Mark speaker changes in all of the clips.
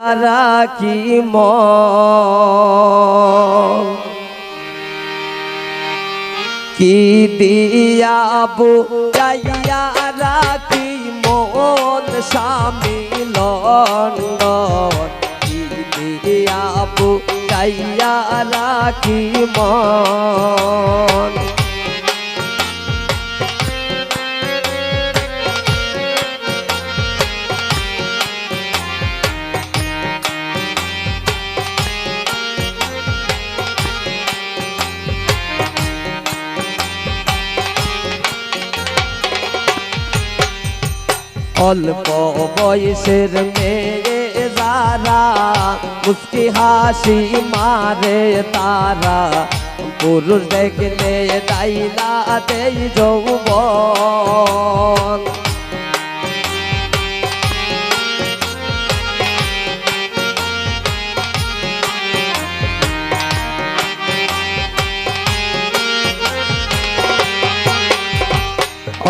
Speaker 1: রাখি কি দিয়াবু যাইয়া রাখি মন স্বামী লন্ডন? কি দিয়াবু যাইয়া রাখি মন? অল্প বয়সের মেয়ে যারা মুস্কি হাসি মারে তারা। পুরুষ দেখলে ডাইলা দেই যৌবন।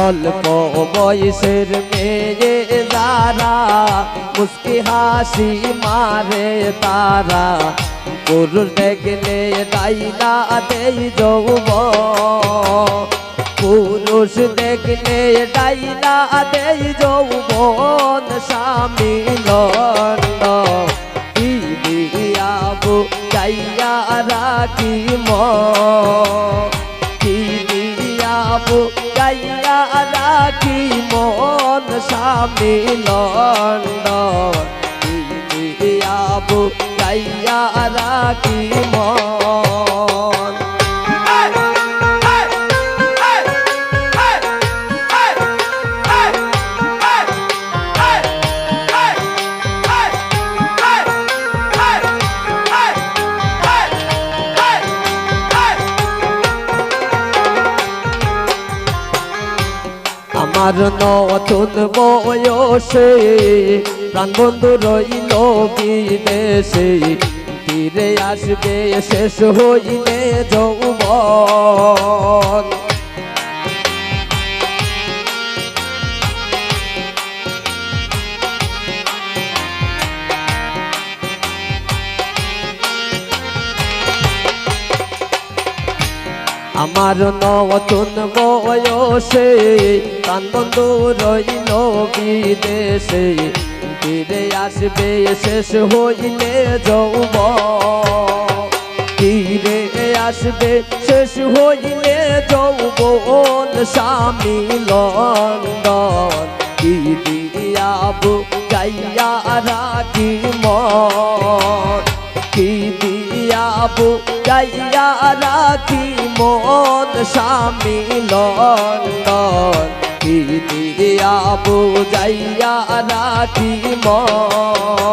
Speaker 1: অল্প বয়সের মেয়ে যারা, মুস্কি হাসি মারে তারা। পুরুষ দেখলে ডাইলা দেই যৌব পুরুষ দেখলে ডাইলা দেই যৌবন, স্বামী লন্ড দিয়াবু যাইয়া রাখি মন গাইয়া রাখি মন স্বামী লন্ডন। আবু গাইয়া রাখি মন আমার নতুন বয়সে। প্রাণ বন্ধু রইল বিদেশে। ফিরে আসবে শেষ হইলে যৌবন। আমার নতুন বয়সে বন্ধু রইল বিদেশে। ফিরে আসবে, শেষ হইলে যৌব ফিরে আসবে, শেষ হইলে যৌবন স্বামী লন্ডন। কি দিয়াবু গাইয়া রাখি মন কি দিয়াবু গাইয়া রাখি মন স্বামী লন্ডন। কি দিয়াবু গাইয়া রাখি মন।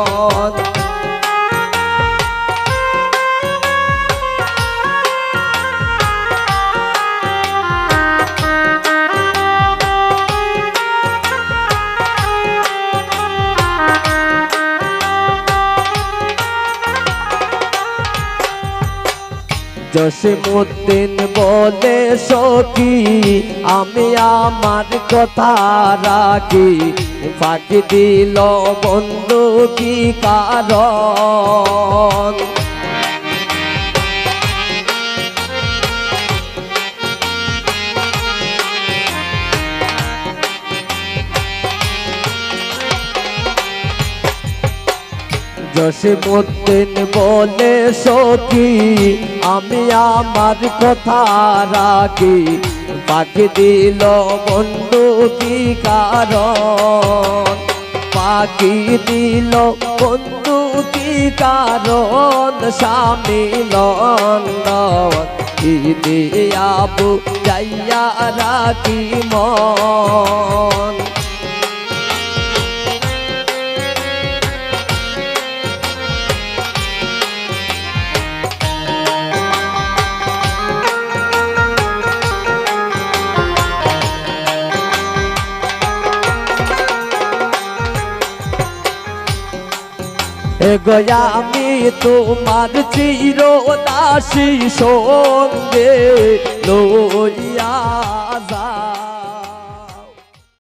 Speaker 1: জসিমুদ্দিন বলে সকি আমি আমার কথা রাখি ফাঁকি দিল বন্ধু কি কারণ জসিমুদ্দিন বলে, সখী, আমি আমার কথা রাখি। পাখি দিল বন্ধু কি কারণ? পাখি দিল বন্ধু কি কারণ? স্বামী লন্ডন কি দিয়াবু যাইয়া রাখি মন। এগোয়া আমি তোমার চির দাসী সঙ্গে লইয়া যা।